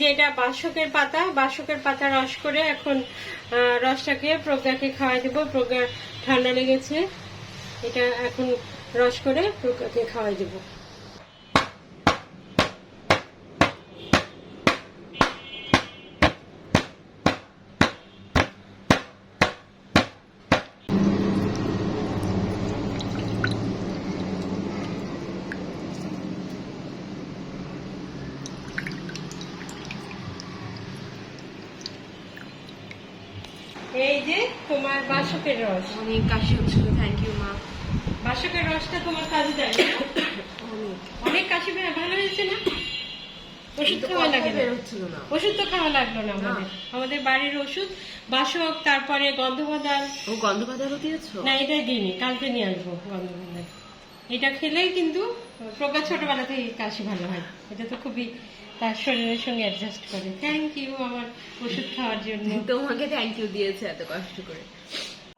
যে এটা বাসকের পাতা বাসকের পাতা রস করে এখন রসটাকে প্রজ্ঞাকে খাওয়াই দেবো। প্রজ্ঞা ঠান্ডা লেগেছে, এটা এখন রস করে প্রজ্ঞাকে খাওয়াই দেবো এই যে তোমার বাসকের রস। অনেক কাশি হচ্ছিল থ্যাংক ইউ মা। বাসকের রসটা তোমার কাজে দেয়? অনেক। অনেক কাশি ভালো হয়েছে না? ওষুধ খাওয়া লাগে না। ওষুধ তো খাওয়া লাগল না আমাদের। আমাদের বাড়ির ওষুধ বাসক তারপরে গন্ধবাদাল ও গন্ধ বাদারও দিয়েছ? না এটা দিইনি কালকে নিয়ে আসব গন্ধবাদাল এটা খেলেই কিন্তু প্রজ্ঞা ছোটবেলা থেকে কাশি ভালো হয়। এটা তো খুবই তার শরীরের সঙ্গে অ্যাডজাস্ট করে। থ্যাংক ইউ আমার ওষুধ খাওয়ার জন্য। তোমাকে থ্যাংক ইউ দিয়েছে এত কষ্ট করে।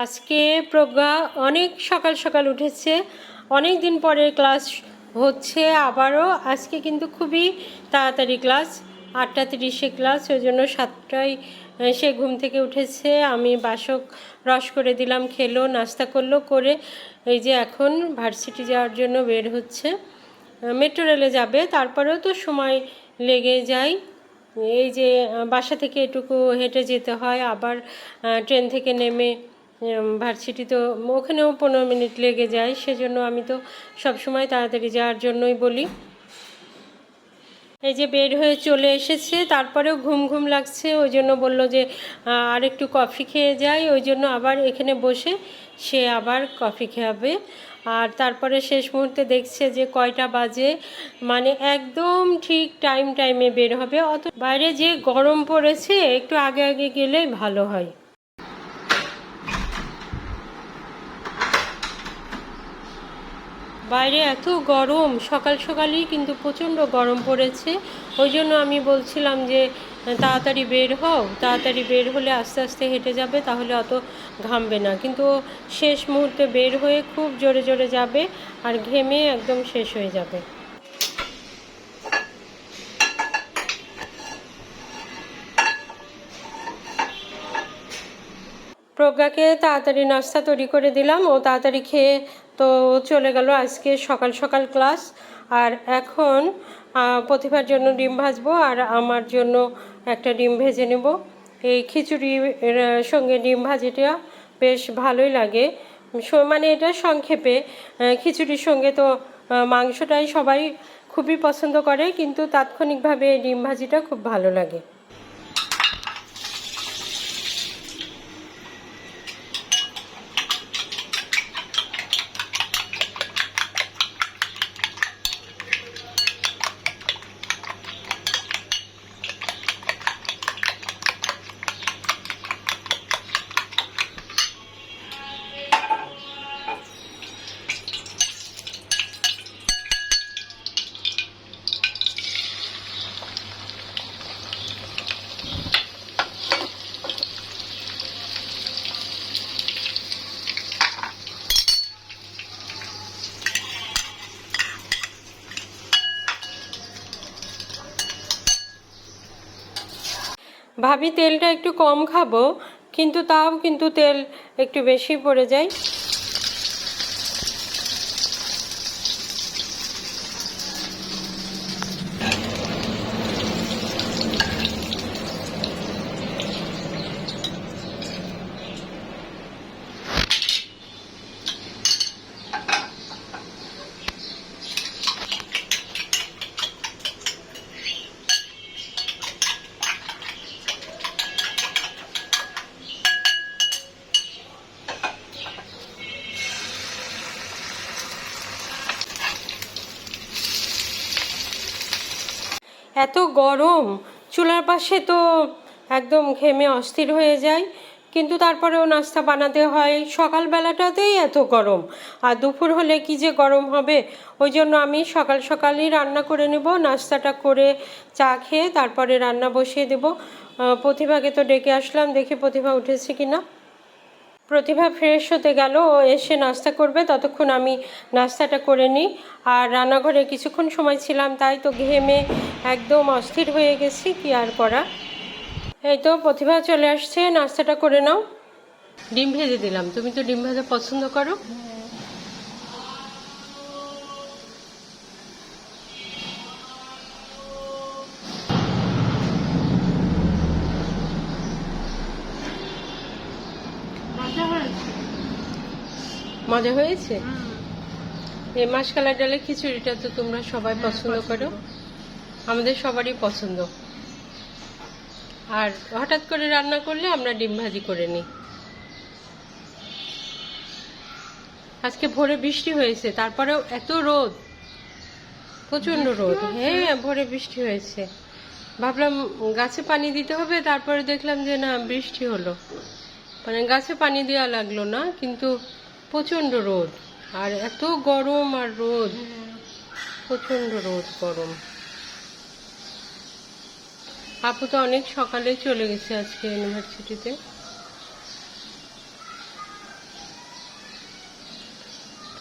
আজকে প্রজ্ঞা অনেক সকাল সকাল উঠেছে অনেক দিন পরে ক্লাস হচ্ছে আবারও আজকে কিন্তু খুবই তাড়াতাড়ি ক্লাস আটটা তিরিশে ক্লাস ওই জন্য সাতটায় সে ঘুম থেকে উঠেছে আমি বাসক রস করে দিলাম খেলো নাস্তা করল করে এই যে এখন ভার্সিটি যাওয়ার জন্য বের হচ্ছে। মেট্রো রেলে যাবে তারপরেও তো সময় লেগে যায়। এই যে বাসা থেকে এটুকু হেঁটে যেতে হয়। আবার ট্রেন থেকে নেমে ভার্সিটি তো ওখানেও পনেরো মিনিট লেগে যায়। সেজন্য আমি তো সব সময় তাড়াতাড়ি যাওয়ার জন্যই বলি। এই যে, বের হয়ে চলে এসেছে। তারপরেও ঘুম ঘুম লাগছে। ওই জন্য বলল যে আর একটু কফি খেয়ে যাই। ওই জন্য আবার এখানে বসে সে আবার কফি খাবে। আর তারপরে শেষ মুহূর্তে দেখছে যে কয়টা বাজে মানে একদম ঠিক টাইম টাইমে বের হবে। অত বাইরে যে গরম পড়েছে, একটু আগে আগে গেলেই ভালো হয়। বাইরে এত গরম, সকাল সকালই কিন্তু প্রচণ্ড গরম পড়েছে। ওই জন্য আমি বলছিলাম যে তাড়াতাড়ি বের হও, তাড়াতাড়ি বের হলে আস্তে আস্তে হেঁটে যাবে, তাহলে অত ঘামবে না। কিন্তু শেষ মুহূর্তে বের হয়ে খুব জোরে জোরে যাবে আর ঘেমে একদম শেষ হয়ে যাবে। প্রজ্ঞাকে তাড়াতাড়ি নাস্তা তৈরি করে দিলাম। ও তাড়াতাড়ি খেয়ে তো চলে গেল আজকে সকাল সকাল ক্লাস। আর এখন প্রতিভার জন্য ডিম ভাজবো আর আমার জন্য একটা ডিম ভেজে নেব। এই খিচুড়ির সঙ্গে ডিম ভাজিটা বেশ ভালোই লাগে। মানে এটা সংক্ষেপে খিচুড়ির সঙ্গে তো মাংসটাই সবাই খুবই পছন্দ করে, কিন্তু তাৎক্ষণিকভাবে ডিম ভাজিটা খুব ভালো লাগে। ভাবি তেলটা একটু কম খাব কিন্তু তাও কিন্তু তেল একটু বেশি পড়ে যায়। এত গরম, চুলার পাশে তো একদম ঘেমে অস্থির হয়ে যায়। কিন্তু তারপরেও নাস্তা বানাতে হয়। সকালবেলাটাতেই এত গরম। আর দুপুর হলে কি যে গরম হবে? ওই জন্য আমি সকাল সকালই রান্না করে নেব। নাস্তাটা করে চা খেয়ে তারপরে রান্না বসিয়ে দেব। প্রতিভাকে তো ডেকে আসলাম। দেখি প্রতিভা উঠেছে কি না প্রতিভা ফ্রেশ হতে গেল, ও এসে নাস্তা করবে, ততক্ষণ আমি নাস্তাটা করে নিই। আর রান্নাঘরে কিছুক্ষণ সময় ছিলাম, তাই তো ঘেমে একদম অস্থির হয়ে গেছি, কি আর করা। এই তো প্রতিভা চলে আসছে, নাস্তাটা করে নাও। ডিম ভেজে দিলাম, তুমি তো ডিম ভাজা পছন্দ করো। মজা হয়েছে? এই মাসকালা ডালের খিচুড়িটা তো তোমরা সবাই পছন্দ করো। আমাদের সবারই পছন্দ। আর হঠাৎ করে রান্না করলে আমরা ডিম ভাজি করে নিই। আজকে ভোরে বৃষ্টি হয়েছে তারপরেও এত রোদ। প্রচণ্ড রোদ। হ্যাঁ ভোরে বৃষ্টি হয়েছে। ভাবলাম গাছে পানি দিতে হবে তারপরে দেখলাম যে না বৃষ্টি হলো। মানে গাছে পানি দেওয়া লাগল না কিন্তু প্রচণ্ড রোদ। আর এত গরম আর রোদ। প্রচণ্ড রোদ গরম। আপু তো অনেক সকালে চলে গেছে আজকে ইউনিভার্সিটিতে।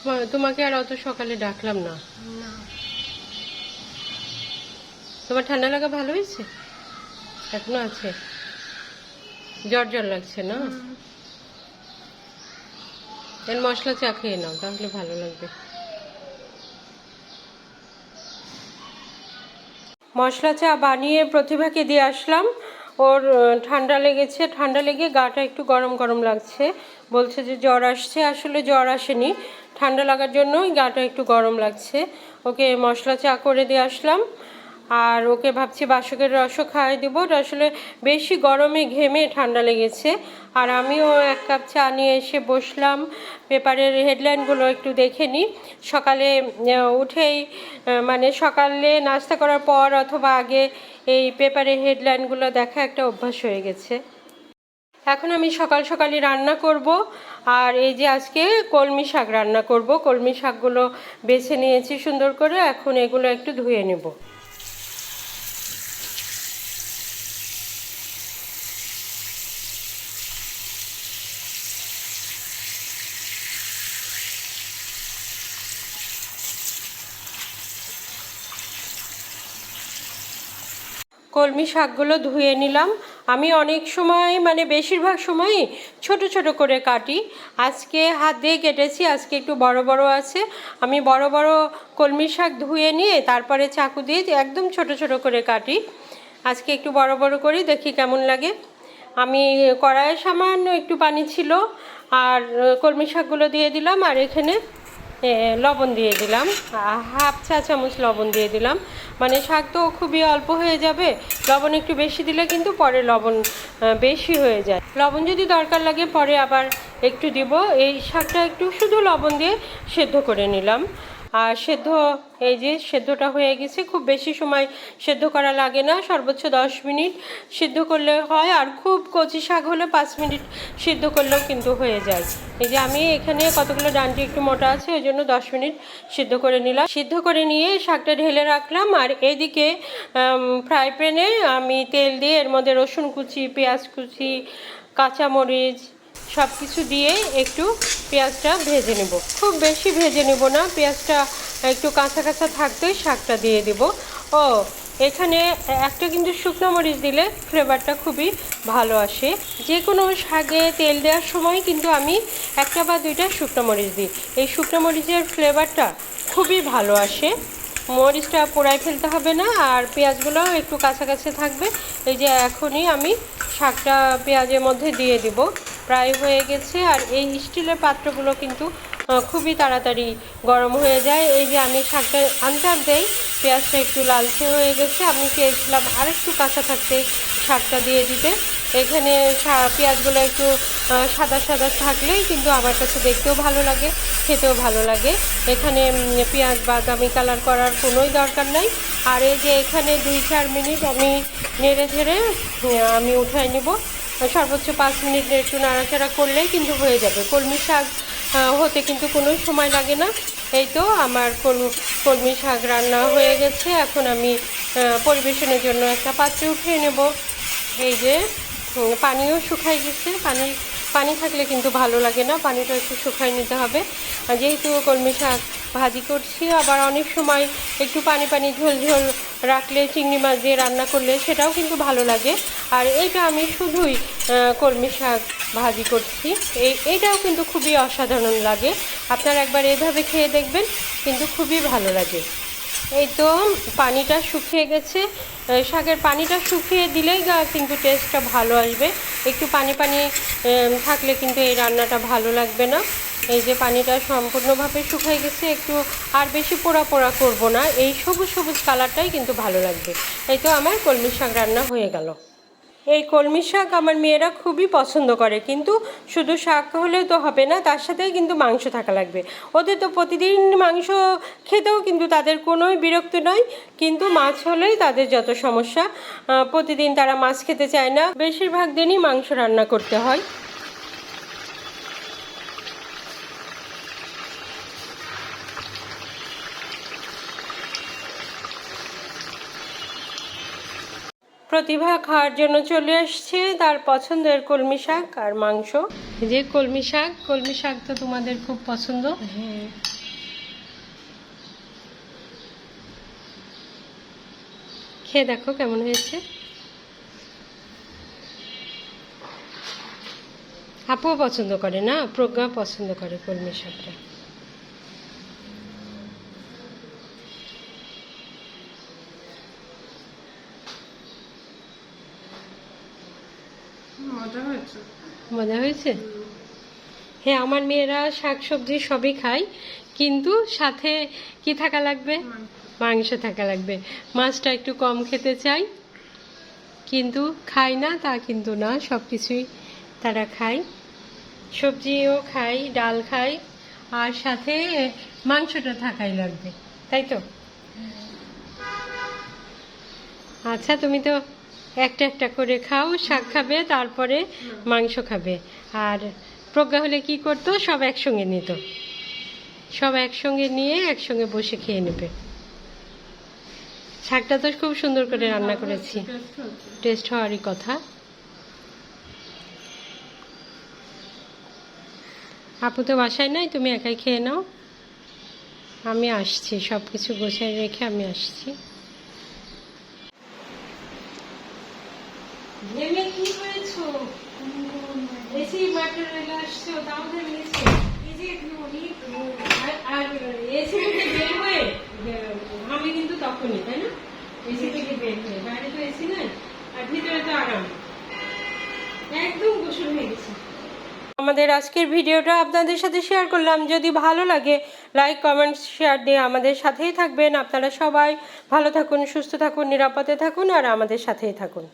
তোমা- তোমাকে আর অত সকালে ডাকলাম না। তোমার ঠান্ডা লাগা ভালো হয়েছে? এখনও আছে। জ্বর জ্বর লাগছে না। এর মশলা চা খেয়ে নাও, তাহলে ভালো লাগবে। মশলা চা বানিয়ে প্রতিভাকে দিয়ে আসলাম। ওর ঠান্ডা লেগেছে। ঠান্ডা লেগে গাটা একটু গরম গরম লাগছে। বলছে যে জ্বর আসছে, আসলে জ্বর আসেনি। ঠান্ডা লাগার জন্যই গাটা একটু গরম লাগছে। ওকে মশলা চা করে দিয়ে আসলাম। আর ওকে ভাবছি বাসকের রসও খাওয়াই দেবো। আসলে বেশি গরমে ঘেমে ঠান্ডা লেগেছে। আর আমিও এক কাপ চা নিয়ে এসে বসলাম। পেপারের হেডলাইনগুলো একটু দেখে নিই। সকালে উঠেই মানে সকালে নাস্তা করার পর অথবা আগে এই পেপারের হেডলাইনগুলো দেখা একটা অভ্যাস হয়ে গেছে। এখন আমি সকাল সকালই রান্না করব। আর এই যে আজকে কলমি শাক রান্না করব। কলমি শাকগুলো বেছে নিয়েছি সুন্দর করে। এখন এগুলো একটু ধুয়ে নেব। কলমি শাকগুলো ধুয়ে নিলাম। আমি অনেক সময় মানে বেশিরভাগ সময়ই ছোট ছোট করে কাটি। আজকে হাত দিয়ে কেটেছি, আজকে একটু বড় বড় আছে। আমি বড় বড় কলমি শাক ধুয়ে নিয়ে তারপরে চাকু দিয়ে একদম ছোট ছোট করে কাটি। আজকে একটু বড় বড় করি, দেখি কেমন লাগে। আমি কড়াইয়ে সামান্য একটু পানি ছিল, আর কলমি শাকগুলো দিয়ে দিলাম, আর এখানে লবণ দিয়ে দিলাম। হাফ চা চামচ লবণ দিয়ে দিলাম। মানে শাক তো খুবই অল্প হয়ে যাবে। লবণ একটু বেশি দিলে কিন্তু পরে লবণ বেশি হয়ে যায়। লবণ যদি দরকার লাগে পরে আবার একটু দিব। এই শাকটা একটু শুধু লবণ দিয়ে সেদ্ধ করে নিলাম। আর সেদ্ধ, এই যে সেদ্ধটা হয়ে গেছে, খুব বেশি সময় সেদ্ধ করা লাগে না, সর্বোচ্চ দশ মিনিট সিদ্ধ করলে হয়, আর খুব কচি শাক হলে পাঁচ মিনিট সিদ্ধ করলেও কিন্তু হয়ে যায়। এই যে আমি এখানে কতগুলো ডান্টি একটু মোটা আছে, ওই জন্য দশ মিনিট সিদ্ধ করে নিলাম। সিদ্ধ করে নিয়ে শাকটা ঢেলে রাখলাম, আর এদিকে ফ্রাই প্যানে আমি তেল দিয়ে এর মধ্যে রসুন কুচি, পেঁয়াজ কুচি, কাঁচামরিচ সব কিছু দিয়ে একটু পেঁয়াজটা ভেজে নেব। খুব বেশি ভেজে নেব না, পেঁয়াজটা একটু কাঁচা কাঁচা থাকতেই শাকটা দিয়ে দেব। ও, এখানে একটা কিন্তু শুকনো মরিচ দিলে ফ্লেভারটা খুবই ভালো আসে। যে কোনো শাকে তেল দেওয়ার সময় কিন্তু আমি একটা বা দুইটা শুকনো মরিচ দিই। এই শুকনো মরিচের ফ্লেভারটা খুবই ভালো আসে। মরিচটা পোড়ায় ফেলতে হবে না, আর পেঁয়াজগুলোও একটু কাছাকাছি থাকবে। এই যে এখনই আমি শাকটা পেঁয়াজের মধ্যে দিয়ে দিব। প্রায় হয়ে গেছে আর এই স্টিলের পাত্রগুলো কিন্তু খুবই তাড়াতাড়ি গরম হয়ে যায়। এই যে আমি শাকটা আনতে আনতেই পেঁয়াজটা একটু লালচে হয়ে গেছে। আমি চেয়েছিলাম আর একটু কাঁচা থাকতে শাকটা দিয়ে দিতে। এখানে পেঁয়াজগুলো একটু সাদা সাদা থাকলেই কিন্তু আমার কাছে দেখতেও ভালো লাগে, খেতেও ভালো লাগে। এখানে পেঁয়াজ বাদামি কালার করার কোনোই দরকার নাই। আর এই যে এখানে দুই চার মিনিট আমি নেড়ে ঝেড়ে আমি উঠাই নেব। সর্বোচ্চ পাঁচ মিনিট একটু নাড়াচাড়া করলেই কিন্তু হয়ে যাবে। কলমি শাক হতে কিন্তু কোনো সময় লাগে না। এই তো আমার কল- কলমি শাক রান্না হয়ে গেছে। এখন আমি পরিবেশনের জন্য একটা পাত্রে উঠিয়ে নেব। এই যে পানিও শুকাই গেছে। পানি পানি থাকলে কিন্তু ভালো লাগে না। পানিটা একটু শুকাই নিতে হবে। যেহেতু কলমি শাক ভাজি করছি, আবার অনেক সময় একটু পানি পানি ঝোল ঝোল রাখলে, চিংড়ি মাছ দিয়ে রান্না করলে সেটাও কিন্তু ভালো লাগে। আর এইটা আমি শুধুই কলমি শাক ভাজি করছি। এই, এইটাও কিন্তু খুবই অসাধারণ লাগে। আপনারা একবার এভাবে খেয়ে দেখবেন, কিন্তু খুবই ভালো লাগে। এই তো পানিটা শুকিয়ে গেছে। শাকের পানিটা শুকিয়ে দিলেই কিন্তু টেস্টটা ভালো আসবে। একটু পানি পানি থাকলে কিন্তু এই রান্নাটা ভালো লাগবে না। এই যে পানিটা সম্পূর্ণভাবে শুকিয়ে গেছে, একটু আর বেশি পোড়া পোড়া করব না। এই সবুজ সবুজ কালারটাই কিন্তু ভালো লাগবে। এই তো আমার কলমি শাক রান্না হয়ে গেল। এই কলমি শাক আমার মেয়েরা খুবই পছন্দ করে, কিন্তু শুধু শাক হলে তো হবে না, তার সাথে কিন্তু মাংস থাকা লাগবে। ওদের তো প্রতিদিন মাংস খেতেও কিন্তু তাদের কোনোই বিরক্ত নয়, কিন্তু মাছ হলেই তাদের যত সমস্যা প্রতিদিন তারা মাছ খেতে চায় না। বেশিরভাগ দিনই মাংস রান্না করতে হয়। প্রতিভা খাওয়ার জন্য চলে আসছে তার পছন্দের কলমি শাক আর মাংস। যে কলমি শাক কলমি শাক তো তোমাদের খুব পছন্দ। হ্যাঁ। খেয়ে দেখো কেমন হয়েছে। আপুও পছন্দ করে না? প্রজ্ঞা পছন্দ করে কলমি শাকটা। মজা হয়েছে? হ্যাঁ আমার মেয়েরা শাক সবজি সবই খায় কিন্তু সাথে কি থাকা লাগবে? মাংস থাকা লাগবে। মাছটা একটু কম খেতে চাই কিন্তু খায় না তা কিন্তু না সব কিছুই তারা খায়। সবজিও খাই ডাল খাই আর সাথে মাংসটা থাকাই লাগবে তাই তো? আচ্ছা তুমি তো একটা একটা করে খাও, শাক খাবে, তারপরে মাংস খাবে। আর প্রজ্ঞা হলে কি করতো? সব একসঙ্গে নিত। সব একসঙ্গে নিয়ে একসঙ্গে বসে খেয়ে নেবে। শাকটা তো খুব সুন্দর করে রান্না করেছি। টেস্ট হওয়ারই কথা। আপু তো বাসায় নাই, তুমি একাই খেয়ে নাও। আমি আসছি সব কিছু গোছায় রেখে আমি আসছি। কি হয়েছো? এসি আর- এসি থেকে বের হয়ে, আমি কিন্তু তখনই, তাই না? এসি থেকে বের হয়ে তো এসি আর ভিতরে তো আরাম। একদম গোসল হয়ে গেছে। আমাদের আজকের ভিডিওটা আপনাদের সাথে শেয়ার করলাম। যদি ভালো লাগে, লাইক, কমেন্ট, শেয়ার দিয়ে আমাদের সাথেই থাকবেন। আপনারা সবাই ভালো থাকুন, সুস্থ থাকুন, নিরাপদে থাকুন, আর আমাদের সাথেই থাকুন।